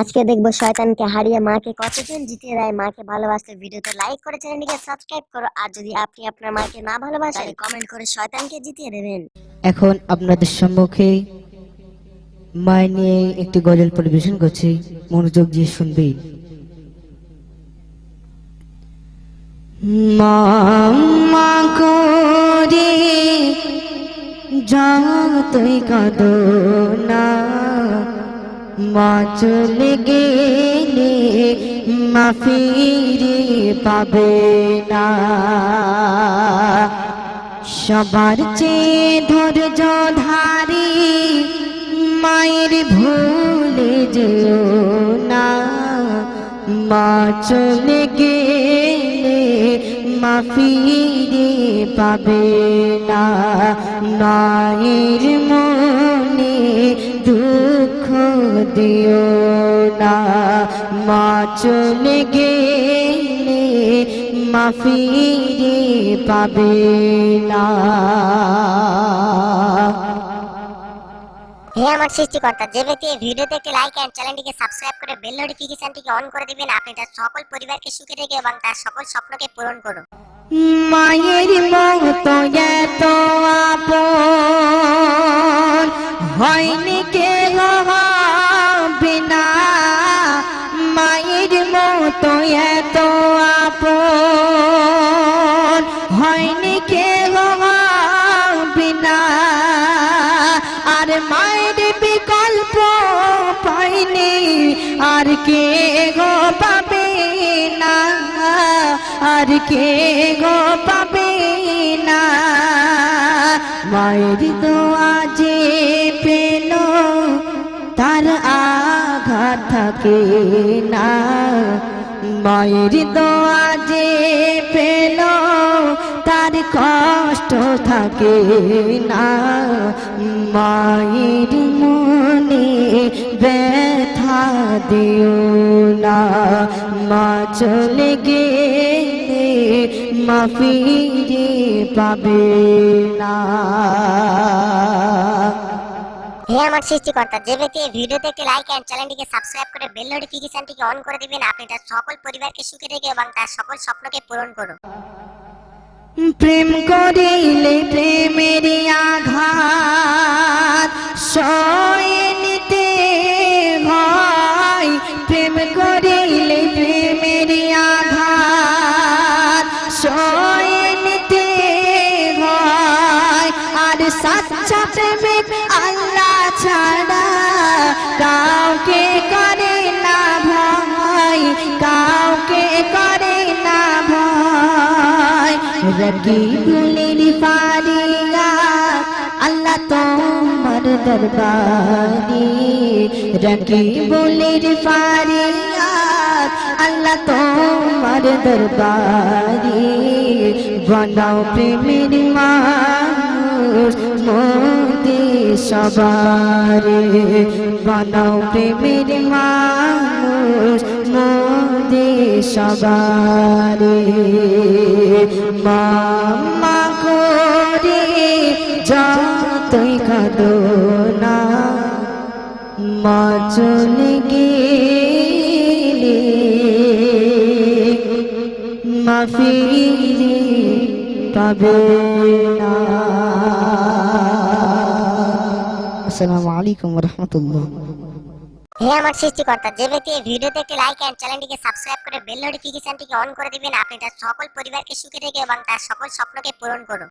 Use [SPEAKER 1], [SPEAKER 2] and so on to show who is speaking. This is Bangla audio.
[SPEAKER 1] আজকে দেখব শয়তানকে হারিয়ে মাকে কতজন জিতিয়ে দেয়, মাকে ভালোবাসতে ভিডিওতে লাইক করে চ্যানেলটিকে সাবস্ক্রাইব করো, আর যদি আপনি আপনার মাকে না ভালোবাসেন কমেন্ট করে শয়তানকে জিতিয়ে দেবেন।
[SPEAKER 2] এখন আপনাদের সম্মুখে মায় নিয়ে একটি গজল পরিবেশন করছি, মনোযোগ দিয়ে শুনবে। মা করে যা তুই মা চলে গেলে মা ফিরে পাবে না। সবার চেয়ে ধৈর্য ধারি মায়ের ভুলে যেও না। মা চলে গেলে মা ফিরে পাবে না। মায়ের মনে দুঃখ দিও না। মা চলে গেলে মা পাবে না।
[SPEAKER 1] হে আমার সৃষ্টিকর্তা যে ব্যক্তি এই ভিডিওতে লাইক এন্ড চ্যানেলটিকে সাবস্ক্রাইব করে বেল নোটিফিকেশনটিকে অন করে দিবেন আপনি তার সকল পরিবারকে সুখে রেখে এবং তার সকল স্বপ্নকে পূরণ করুন।
[SPEAKER 2] মায়ের মতো এত আপন হয়নি এত আপন হয়নি কে হবে না আর মায়ের বিকল্প পাইনি, আর কে গো পাবে না। আর কে গো পাবে না। মায়ের দোয়া যে পেল তার আঘাত থাকে না। মায়ের দোয়া যে পেল, তার কষ্ট থাকে না। মায়ের মনে ব্যথা দিও না। মা চলে গেলে মা ফিরে পাবে না।
[SPEAKER 1] হে আমার সৃষ্টিকর্তা, যে ব্যক্তি এই ভিডিওতে একটি লাইক এন্ড চ্যানেলটিকে সাবস্ক্রাইব করে বেল নোটিফিকেশনটিকে অন করে দিবেন, আপনি তার সকল পরিবারকে সুখে রেখে এবং তার সকল স্বপ্নকে পূরণ করুন।
[SPEAKER 2] প্রেম করিলে প্রেমের আঘাত, সয়ে নিতে হয়। প্রেম করিলে প্রেমের আঘাত, সয়ে নিতে হয়। আর সাচ্চা প্রেমিক রকিবুলের ফারিয়া আল্লাহ তোমার দরবারি রকিবুলের ফারিয়া আল্লাহ তোমার দরবারি বানাও প্রেমের মানুষ মোদে সবারে বানাও প্রেমের মানুষ মোদে সবারে মামা করে যতই কাঁদো না মা চলে গেলে মা পাবে না। আসসালামু আলাইকুম রহমতুল্লাহ
[SPEAKER 1] হে আমার সৃষ্টিকর্তা, যে ব্যক্তি এই ভিডিওতে একটি লাইক এন্ড চ্যানেলটিকে সাবস্ক্রাইব করে বেল নোটিফিকেশনটিকে অন করে দিবেন, আপনি তার সকল পরিবারকে সুখে রেখে এবং তার সকল স্বপ্নকে পূরণ করুন।